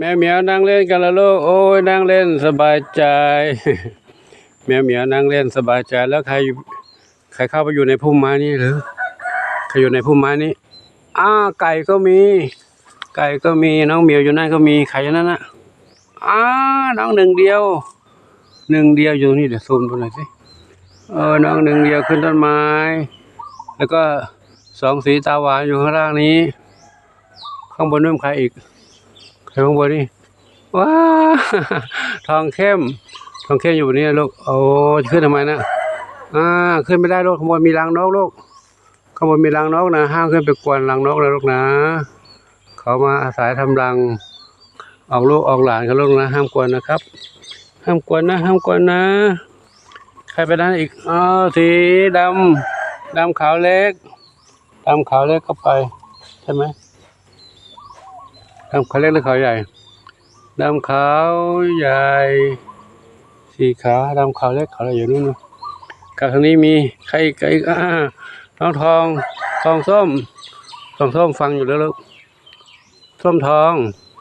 แมวเหมียวนั่งเล่นกันแล้วลูกโอ้ยนั่งเล่นสบายใจ แมวเหมียวนั่งเล่นสบายใจแล้วใครใครเข้าไปอยู่ในพุ่มไม้นี่หรือใครอยู่ในพุ่มไม้นี้อ้าไก่ก็มี ไก่ก็มีน้องเหมียวอยู่นั่นก็มีใครอยู่นั่นน่ะอ้าน้องหนึ่งเดียว หนึ่งเดียวอยู่นี่เดี๋ยวซูมดูหน่อยสิเออน้องหนึ่งเดียวขึ้นต้นไม้ แล้วก็สองสีตาหวานอยู่ข้างล่างนี้ ข้างบนนู่นใครอีก ข้างบนนี่ว้าทองเข้ม ทองเข้มอยู่บนนี้ลูกโอ้ขึ้นทำไมนะอ่าขึ้นไม่ได้ลูกข้างบนมีรังนกลูกข้างบนมีรังนกนะห้ามขึ้นไปกวนรังนกนะลูกนะ เขามาอาศัยทำรังออกลูกออกหลานกันลูกนะ ห้ามกวนนะครับ ห้ามกวนนะ ห้ามกวนนะใครไปนั้นอีกอ๋อสีดำดำขาวเล็กดำขาวเล็กก็ไปใช่ไหม ดำขาวเล็กหรือขาวใหญ่ดำขาวใหญ่ สีขาวดำขาวเล็กขาวใหญ่อยู่นู่นนะกับทางนี้มีใครอีกใครอีกอ่าน้องทองทองส้มทองส้มฟังอยู่แล้วลูกส้มทอง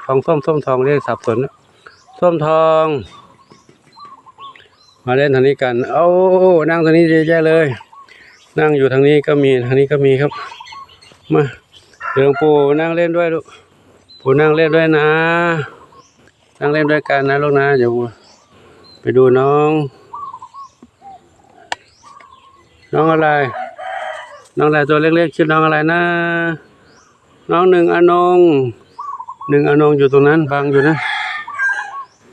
ทองส้มส้มทองเรียกสับสนนะส้มทอง มาเล่นทางนี้กันโอ้นั่งทางนี้เยอะแยะเลย นั่งอยู่ทางนี้ก็มีทางนี้ก็มีครับ มาเดี๋ยวหลวงปู่นั่งเล่นด้วยลูก ปูนั่งเล่นด้วยนะ นั่งเล่นด้วยกันนะลูกนะเดี๋ยวไปดูน้อง น้องอะไร น้องอะไรตัวเล็กๆชื่อน้องอะไรนะ น้องหนึ่งอนงหนึ่งอนงอยู่ตรงนั้นบังอยู่นะ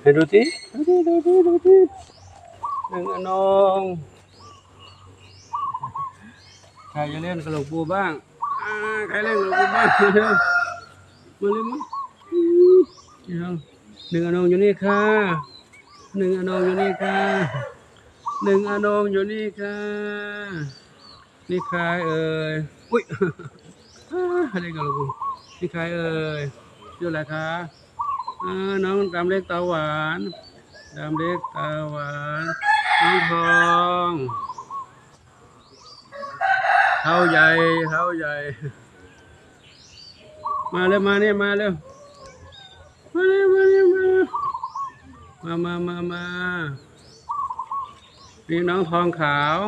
ไปดูทีดูทีดูทีดูทีหนึ่งอนงใครจะเล่นกับหลวงปู่บ้างใครเล่นกับหลวงปู่บ้าง มาเร็วมาเร็วมาหนึ่งอนงอยู่นี่ค่ะหนึ่งอนงอยู่นี่ค่ะหนึ่งอนงอยู่นี่ค่ะนี่ใครเอ่ยอุ้ยอะไรกันลูกนี่ใครเอ่ยชื่ออะไรคะน้องดำเล็กตาหวานดำเล็กตาหวานน้องทองเท้าใหญ่เท้าใหญ่ มาเร็วมาเนี่ยมาเร็วมาเร็วมาเร็วมามามามามานี่น้องทองขาว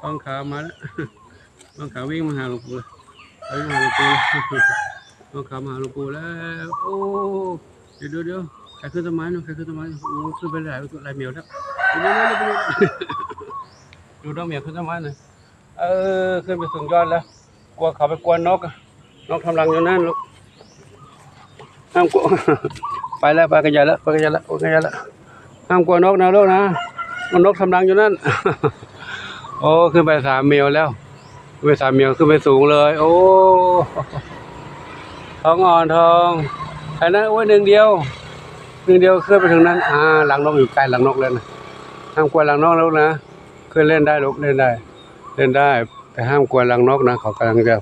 ทองขาวมาแล้วทองขาววิ่งมาหาหลวงปู่เลยวิ่งมาหาหลวงปู่ทองขาวมาหาหลวงปู่แล้วโอ้เดี๋ยวเดี๋ยวใครขึ้นต้นไม้หนูใครขึ้นต้นไม้โอ้ขึ้นไปหลายหลายเหมียวแล้วดูน้องเหมียวขึ้นต้นไม้หน่อยเออขึ้นไปสูงยอดแล้วกลัวเขาไปกวนนกอะ นกทำรังอยู่นั่นลูกห้ามกลัวไปแล้วไปกันใหญ่แล้วไปกันใหญ่แล้วไปกันใหญ่แล้วห้ามกลัวนกนะลูกนะมันนกทำรังอยู่นั่น โอ้ขึ้นไปสามเมลแล้วขึ้นไปสามเมลขึ้นไปสูงเลย โอ้ทองอ่อนทองอันนั้นโอ้ยหนึ่งเดียวหนึ่งเดียวขึ้นไปถึงนั้น อ่าหลังนกอยู่ใกล้หลังนกเลยนะห้ามกลัวหลังนกแล้วนะขึ้นเล่นได้ลูกเล่นได้ เล่นได้ แต่ห้ามกลัวหลังนกนะเขากำลังจะ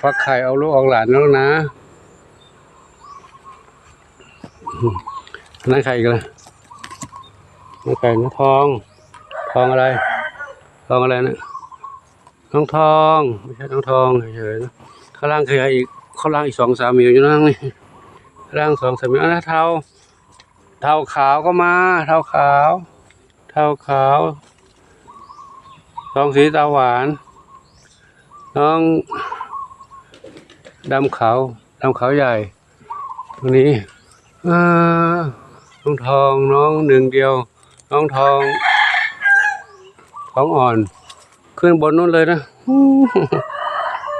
ฟักไข่เอาลูกออกหลานแล้วนะนั่นใครอีกันล่ะนั่นใครนะทอง ทองอะไร ทองอะไรนะน้องทองไม่ใช่น้องทองเฉยๆนะข้างล่างคืออะไรอีกข้างล่างอีกสองสามหมิวอยู่นั่งนี่ข้างล่างสองสามหมิวอันนั้นเทาเทาขาวก็มาเทาขาว เทาขาวทองสีตาหวาน น้อง ดำขาวดำขาวใหญ่ ตรงนี้น้องทองน้องหนึ่งเดียว น้องทองท้องอ่อน ขึ้นบนนู้นเลยนะ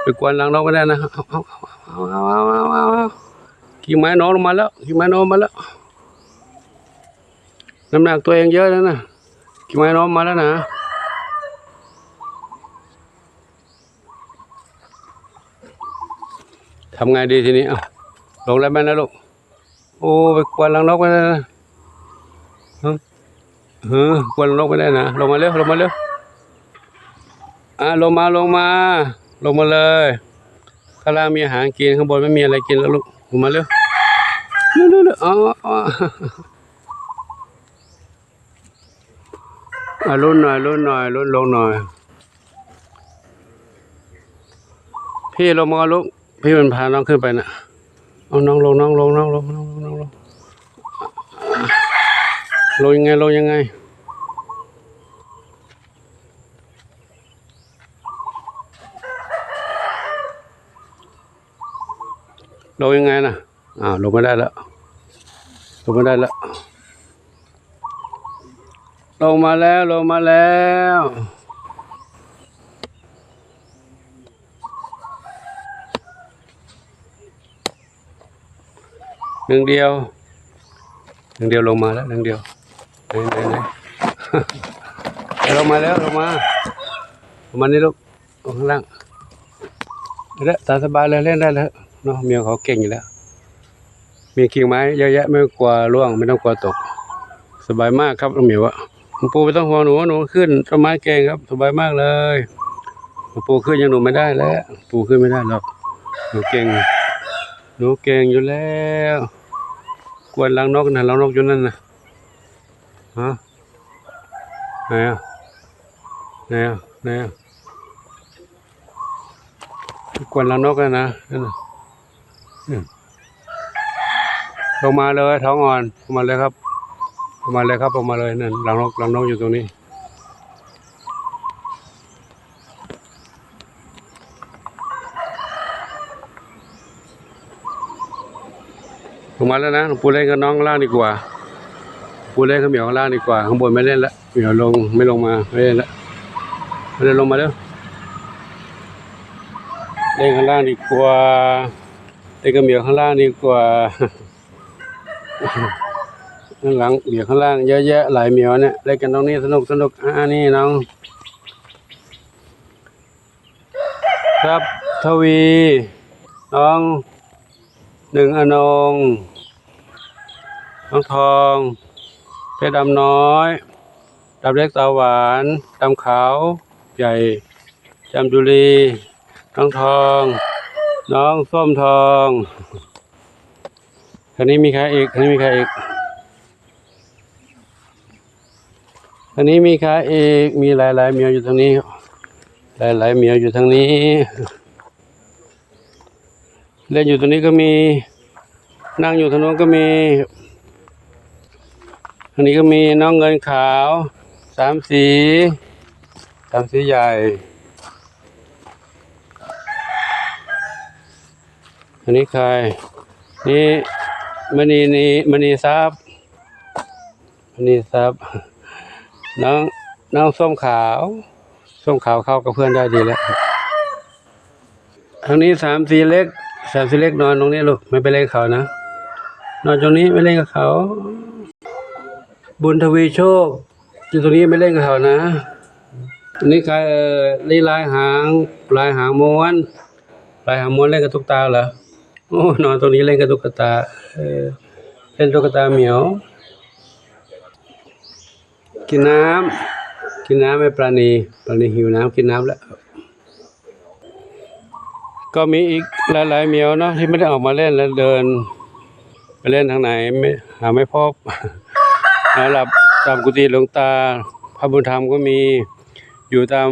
ไปกวนหลังนกไม่ได้นะเอาเอาเอาเอาเอาเอาเอากิ่ไม้นอนลงมาแล้วกิ่ไม้นอนมาแล้วน้ำหนักตัวเองเยอะแล้วนะกิ่ไม้นอนมาแล้วนะ ทำไงดีทีนี้เอาลงได้ไหมนะลูก โอ้ไปกวนลังนกไม่ได้นะเฮ้ยเฮ้ยกวนลังนกไม่ได้นะ ลงมาเร็ว ลงมาเร็ว อ่าลงมา ลงมา ลงมาเลย ข้างล่างมีอาหารกิน ข้างบนไม่มีอะไรกินแล้วลูก ลงมาเร็วเร็วเร็วอ๋ออ๋ออะรุ่นหน่อยรุ่นหน่อยรุ่นลงหน่อย พี่ลงมาลูก พี่มันพาน้องขึ้นไปนะเอาน้องลงน้องลงน้องลงน้องลงน้องลงลงยังไงลงยังไงลงยังไงนะอ้าวลงไม่ได้แล้วลงไม่ได้แล้วลงมาแล้วลงมาแล้ว หนึ่งเดียวหนึ่งเดียวลงมาแล้วหนึ่งเดียวไหนไหนไหนลงมาแล้วลงมาลงมานี่ลูกลงข้างล่างเด้ตามสบายเลยเล่นได้แล้วเนาะเมียเขาเก่งอยู่แล้ว มีกิ่งไม้เยอะแยะไม่กลัวร่วงไม่ต้องกลัวตก สบายมากครับน้องเหมียวอะหลวงปู่ไม่ต้องห่วงหนูหนูขึ้นต้นไม้เก่งครับ สบายมากเลยหลวงปู่ขึ้นยังหนูไม่ได้แล้ว ปู่ขึ้นไม่ได้หรอกหนูเก่งหนูเก่งอยู่แล้ว กวนลังนกนะลังนกอยู่นั่นนะฮะไหนอะไหนอะไหนอะกวนลังนกนะนั่นน่ะลงมาเลยท้องอ่อนลงมาเลยครับลงมาเลยครับลงมาเลยนั่นลังนกลังนกอยู่ตรงนี้ งมาแล้วนะหลวงปู่เล่นกับน้องข้างล่างดีกว่าปูเล่นกับเหมียวข้างล่างดีกว่า ข้างบนไม่เล่นละเหมียวลงไม่ลงมาไม่เล่นละไม่เล่นลงมาแล้วเล่นข้างล่างดีกว่าเล่นกับเหมียวข้างล่างดีกว่าข้างหลังเหมียวข้างล่างเยอะแยะหลายเหมียวเนี่ยเล่นกันตรงนี้สนุกสนุกอ่านี่น้อง ครับทวี น้องหนึ่งอนง น้องทอง เพชรดำน้อยดำเล็กสาวหวานดำขาวใหญ่จำจุลีน้องทอง น้องส้มทองคันนี้มีใครอีกคันนี้มีใครอีกคันนี้มีใครอีกมีหลายๆเมียอยู่ทางนี้ หลายๆเมียอยู่ทางนี้ เล่นอยู่ตรงนี้ก็มี นั่งอยู่ทางโน้นก็มีางนี้ก็มีน้องเงินขาวสามสีสามสีใหญ่อันนี้ใคร นี่มณีนีมณีทรัพย์มณีทรัพย์น้องน้องส้มขาวส้มขาวเข้ากับเพื่อนได้ดีแล้วทางนี้สามสีเล็กสามสีเล็กนอนตรงนี้ลูกไม่ไปเล่นกับเขานะ นอนตรงนี้ไม่เล่นกับเขา บุญทวีโชค อยู่ตรงนี้ไม่เล่นกับเขานะอันนี้ใครเออลีลายหางลายหางม้วนลายหางม้วนเล่นกับตุ๊กตาเหรอโอ้นอนตรงนี้เล่นกับตุ๊กตาเออเล่นตุ๊กตาเหมียว กินน้ำกินน้ำไม่ปราณีปราณีหิวน้ำกินน้ำแล้ว ก็มีอีกหลายๆเหมียวเนาะที่ไม่ได้ออกมาเล่นแล้วเดิน ไปเล่นทางไหนไม่หาไม่พบ นอนหลับตามกุฏิหลวงตาพระบุญธรรมก็มีอยู่ตาม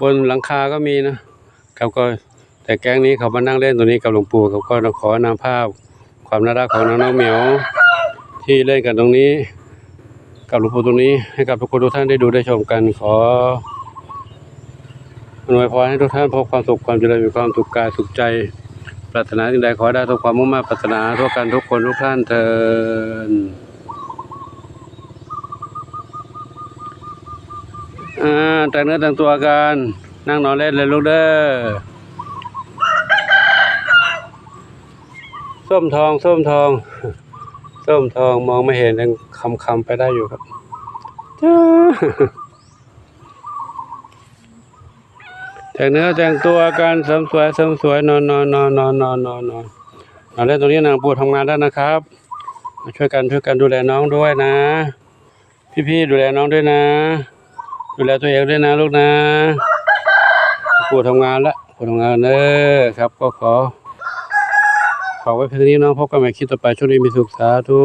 บนหลังคาก็มีนะครับก็แต่แก๊งนี้เขามานั่งเล่นตัวนี้กับหลวงปู่เขาก็ขอนำภาพ ความน่ารักของน้องๆเหมียว ที่เล่นกันตรงนี้ กับหลวงปู่ตรงนี้ให้กับทุกคนทุกท่านได้ดูได้ชมกันขออนวยพรให้ทุกท่านพบความสุขความเจริญมีความสุขกายสุขใจ ปรารถนาสิ่งใดขอได้ทุกความมุ่งมั่นปรารถนาทั่วกันทุกคนทุกท่านเทิน อ่าแต่งเนื้อแต่งตัวกัน นั่งนอนเล่นเลยลูกเด้อส้มทองส้มทองส้มทองมองไม่เห็นยังคำคำไปได้อยู่ครับจ้าแต่งเนื้อแต่งตัวการเสริมสวยเสริมสวยนอนนอนนอนนอนนอนนอนนอนนอนเล่นตรงนี้นางปูทำงานได้นะครับมาช่วยกันช่วยกันดูแลน้องด้วยนะ พี่ๆดูแลน้องด้วยนะ ดูแลตัวเองด้วยนะลูกนะปูทำงานละปูทำงานเนอครับ ก็ขอขอไว้เพียงนี้น้องพบกันใหม่คลิปต่อไปช่วงนี้มีสุขสาธุ